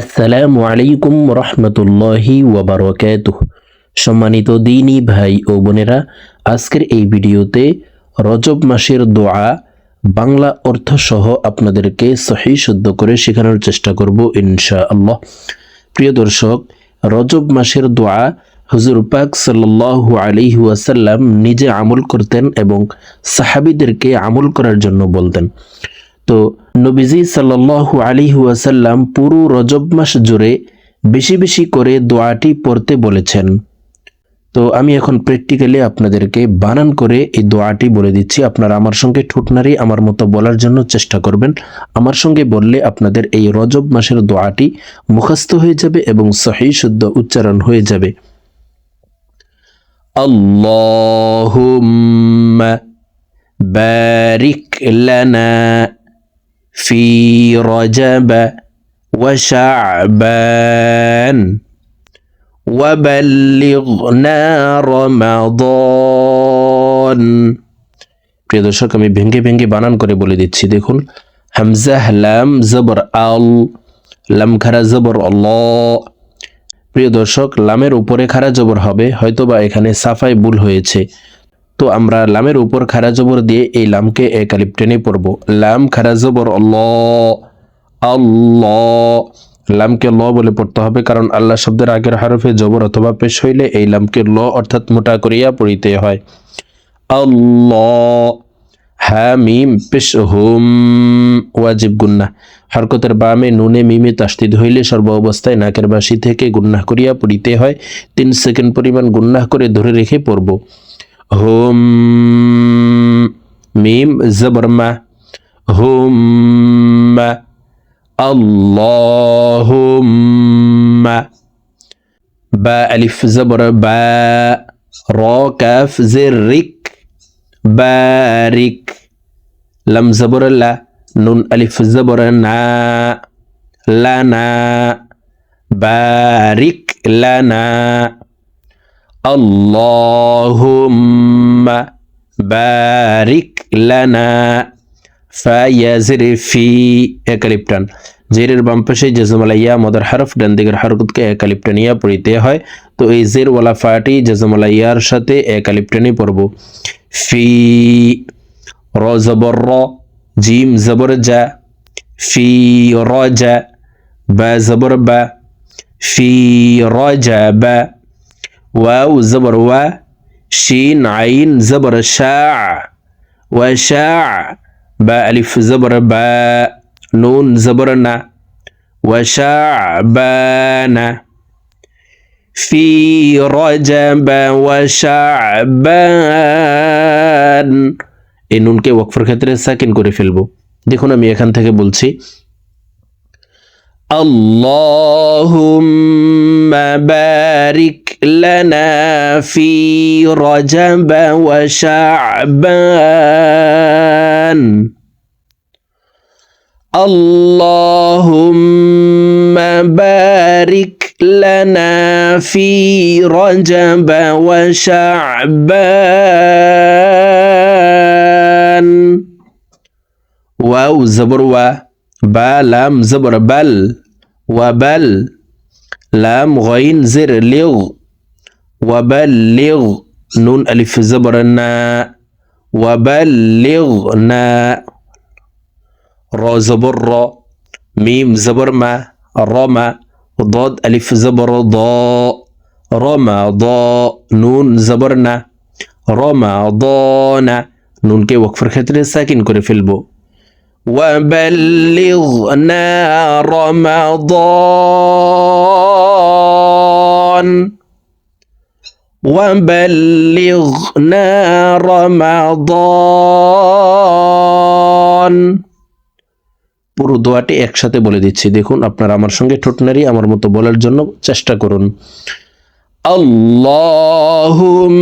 আসসালামু আলাইকুম রহমতুল্লাহি ওয়াবারকাতুহ। সম্মানিত দিনী ভাই ও বোনেরা, আজকের এই ভিডিওতে রজব মাসের দোয়া বাংলা অর্থ সহ আপনাদেরকে সহি শুদ্ধ করে শেখানোর চেষ্টা করব ইনশা আল্লাহ প্রিয় দর্শক, রজব মাসের দোয়া হুজুর পাক সাল্লাল্লাহু আলাইহি ওয়াসাল্লাম নিজে আমল করতেন এবং সাহাবিদেরকে আমল করার জন্য বলতেন। তো নবীজি সাল্লাল্লাহু আলাইহি ওয়াসাল্লাম পুরো রজব মাস জুড়ে বেশি বেশি করে দোয়াটি পড়তে বলেছেন। তো আমি এখন প্র্যাকটিক্যালি আপনাদেরকে বানান করে এই দোয়াটি বলে দিচ্ছি। আপনারা আমার সঙ্গে ঠোঁটনারি আমার মতো বলার জন্য চেষ্টা করবেন। আমার সঙ্গে বললে আপনাদের এই রজব মাসের দোয়াটি মুখস্থ হয়ে যাবে এবং সহি শুদ্ধ উচ্চারণ হয়ে যাবে। আল্লাহুম্মা বারিক লানা في رجب وشعبان وبلغنا رمضان প্রিয় দর্শক আমি ভেঙ্গে ভেঙ্গে বানান করে বলে দিচ্ছি দেখুন হামজাহ লাম জবর আল লাম খারা জবর অল প্রিয় দর্শক লামের উপরে খারা জবর হবে হয়তোবা এখানে সাফাই ভুল হয়েছে তো আমরা লামের উপর খারা জবর দিয়ে এই লামকে এক আলিপ টেনে পড়ব। লাম, খারা জবর, আল্লাহ লামকে ল বলে পড়তে হবে কারণ আল্লাহ শব্দের আগের হারফে জবর অথবা পেশ হইলে এই লামকে ল অর্থাৎ মোটা করিয়া পড়িতে হয়। আল্লাহ হ্যাঁ মিম পেশ হুম, ওয়াজিব গুন্না হরকতের বামে নুনে মিমে তাস্তিদ হইলে সর্ব অবস্থায় নাকের বাসি থেকে গুন্নাহ করিয়া পড়িতে হয়। তিন সেকেন্ড পরিমাণ গুন্নাহ করে ধরে রেখে পড়ব। হুম মিম জবরমা হুম আল্লাহুম্মা বা আলিফ জবর বা র কাফ জের রিক বারিক লাম জবর লা নুন আলিফ জবর না লানা বারিক লানা اللهم بارك لنا ফায়াজির ফি একালিপ্টান জেরের বাম পাশে জেজমালাইয়া মদার হরফ ডান দিকের হরকতকে একালিপ্টানিয়া পড়িতে হয় তো এই জের ওয়ালা ফাটি জেজমালাইয়ার সাথে একালিপ্টানি পড়ব ফি র জবর র জিম জবর যা ফি র যা বা জবর বা ফি র যা বা واو زبر و شين عين زبر شاع وشاع با ألف زبر با نون زبرنا وشعبان في رجب وشعبان এই নুনকে ওয়াকফের ক্ষেত্রে সাকিন করে ফেলবো দেখুন আমি এখান থেকে বলছি اللهم بارك لنا في رجب وشعبان. اللهم بارك لنا في رجب وشعبان. واو زبر و با لام زبر بل وبل لام غين زر لغ وبلغ نون ألف زبرنا وبلغنا را زبر را ميم زبر ما رما ضاد ألف زبر ضاء رما ضاء نون زبرنا رما ضانا نون কে ওয়াকফের ক্ষেত্রে সাকিন করে ফেলবো وبلغنا رمضان وبلغنا رمضان পুরো দোয়াটি একসাথে বলে দিচ্ছি দেখুন আপনারা আমার সঙ্গে ঠোঁটনারি আমার মতো বলার জন্য চেষ্টা করুন আল্লাহুম্মা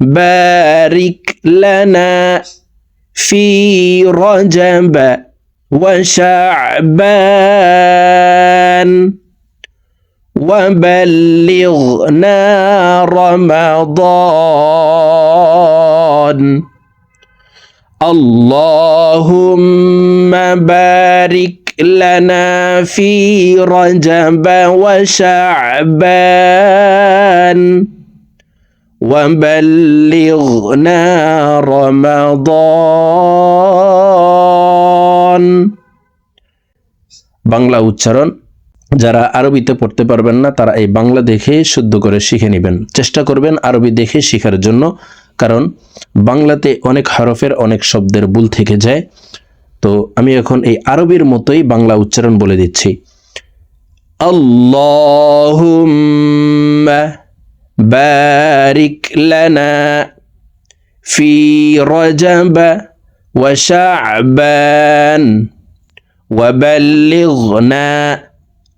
বারিক লানা في رجب وشعبان وبلغنا رمضان اللهم بارك لنا في رجب وشعبان وبلغنا رمضان বাংলা উচ্চারণ যারা আরবিতে পড়তে পারবেন না, তারা এই বাংলা দেখে শুদ্ধ করে শিখে নেবেন। চেষ্টা করবেন আরবি দেখে শেখার জন্য, কারণ বাংলাতে অনেক হরফের অনেক শব্দের ভুল থেকে যায়। তো আমি এখন এই আরবির মতোই বাংলা উচ্চারণ বলে দিচ্ছি। আল্লাহুম্মা বারিক ফি রজব ওয়া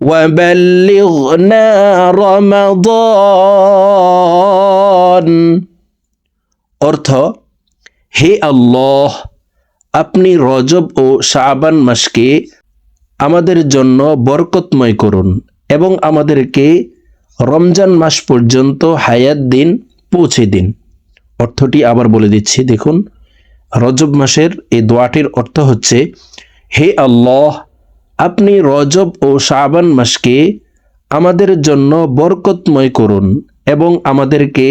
وبلغنا رمضان অর্থ হে আল্লাহ আপনি রজব ও শাবান মাসকে আমাদের জন্য বরকতময় করুন এবং আমাদেরকে রমজান মাস পর্যন্ত হায়াত দিন পৌঁছে দিন অর্থটি আবার বলে দিচ্ছি দেখুন রজব মাসের এই দোয়াটির অর্থ হচ্ছে হে আল্লাহ আপনি রজব ও শাবান মাসকে আমাদের জন্য বরকতময় করুন এবং আমাদেরকে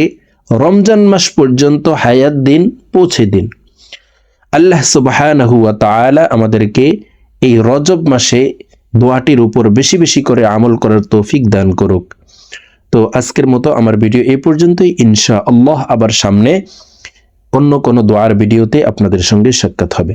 রমজান মাস পর্যন্ত হায়াত দিন, পৌঁছে দিন। আল্লাহ সুবহানাহু ওয়া তাআলা আমাদেরকে এই রজব মাসে দোয়াটির উপর বেশি বেশি করে আমল করার তৌফিক দান করুক। তো আজকের মতো আমার ভিডিও এ পর্যন্তই। ইনশা আল্লাহ আবার সামনে অন্য কোনো দোয়ার ভিডিওতে আপনাদের সঙ্গে সাক্ষাৎ হবে।